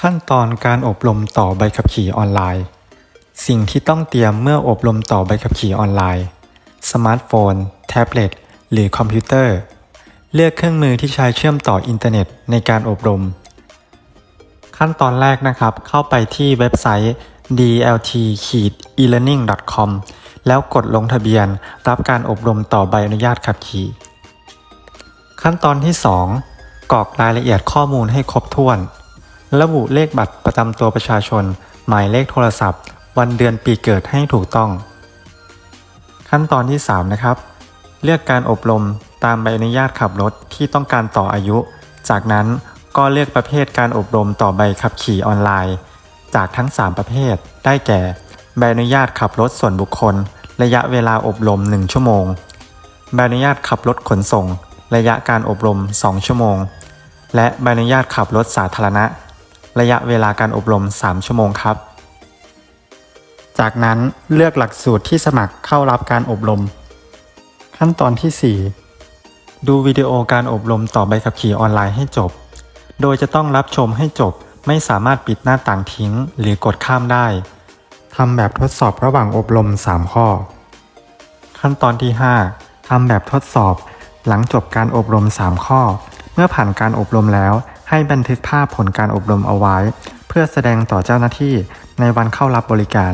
ขั้นตอนการอบรมต่อใบขับขี่ออนไลน์ สิ่งที่ต้องเตรียมเมื่ออบรมต่อใบขับขี่ออนไลน์ สมาร์ทโฟน แท็บเล็ต หรือคอมพิวเตอร์ เลือกเครื่องมือที่ใช้เชื่อมต่ออินเทอร์เน็ตในการอบรม ขั้นตอนแรกนะครับ เข้าไปที่เว็บไซต์ dlt-elearning.com แล้วกดลงทะเบียนรับการอบรมต่อใบอนุญาตขับขี่ ขั้นตอนที่ 2กรอกรายละเอียดข้อมูลให้ครบถ้วน ระบุเลขบัตรประจำตัวประชาชน หมายเลขโทรศัพท์ วันเดือนปีเกิดให้ถูกต้อง ขั้นตอนที่ 3 นะครับ เลือกการอบรมตามใบอนุญาตขับรถที่ต้องการต่ออายุ จากนั้นก็เลือกประเภทการอบรมต่อใบขับขี่ออนไลน์ จากทั้ง 3 ประเภท ได้แก่ ใบอนุญาตขับรถส่วนบุคคล ระยะเวลาอบรม 1 ชั่วโมง ใบอนุญาตขับรถขนส่ง ระยะการอบรม 2 ชั่วโมง และใบอนุญาตขับรถสาธารณะ ระยะเวลาการอบรม 3 ชั่วโมงครับ จากนั้นเลือกหลักสูตรที่สมัครเข้ารับการอบรม ขั้นตอนที่ 4 ดูวิดีโอการอบรมต่อใบขับขี่ออนไลน์ให้จบ โดยจะต้องรับชมให้จบไม่สามารถปิดหน้าต่างทิ้งหรือกดข้ามได้ทำแบบทดสอบระหว่างอบรม 3 ข้อ ขั้นตอนที่ 5ทำแบบทดสอบหลังจบการอบรม 3 ข้อ เมื่อผ่านการอบรมแล้ว ให้บันทึกภาพผลการอบรมเอาไว้ เพื่อแสดงต่อเจ้าหน้าที่ในวันเข้ารับบริการ